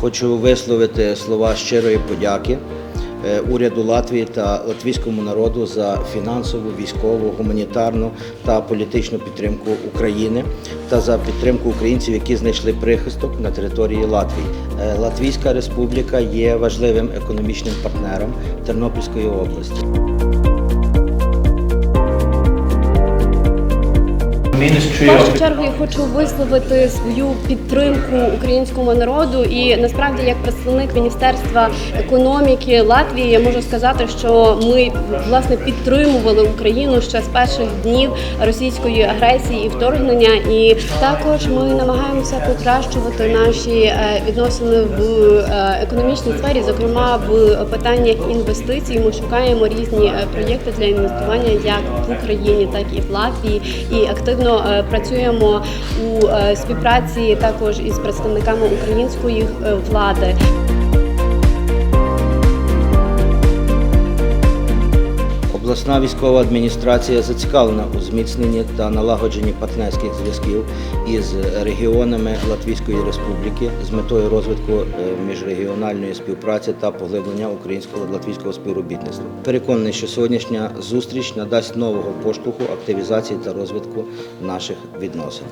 Хочу висловити слова щирої подяки е, уряду Латвії та латвійському народу за фінансову, військову, гуманітарну та політичну підтримку України та за підтримку українців, які знайшли прихисток на території Латвії. Е, Латвійська республіка є важливим економічним партнером Тернопільської області. В першу чергу я хочу висловити свою підтримку українському народу і насправді як представник міністерства економіки Латвії я можу сказати, що ми власне підтримували Україну ще з перших днів російської агресії і вторгнення. І також ми намагаємося покращувати наші е, відносини в е, економічній сфері, зокрема в питаннях інвестицій. Ми шукаємо різні е, проєкти для інвестування як в Україні, так і в Латвії, і активно е, працюємо у е, співпраці також із представниками української е, влади. Обласна військова адміністрація зацікавлена у зміцненні та налагодженні партнерських зв'язків із регіонами Латвійської Республіки з метою розвитку е, міжрегіональної співпраці та поглиблення українського латвійського співробітництва. Переконаний, що сьогоднішня зустріч надасть нового поштовху активізації та розвитку наших відносин.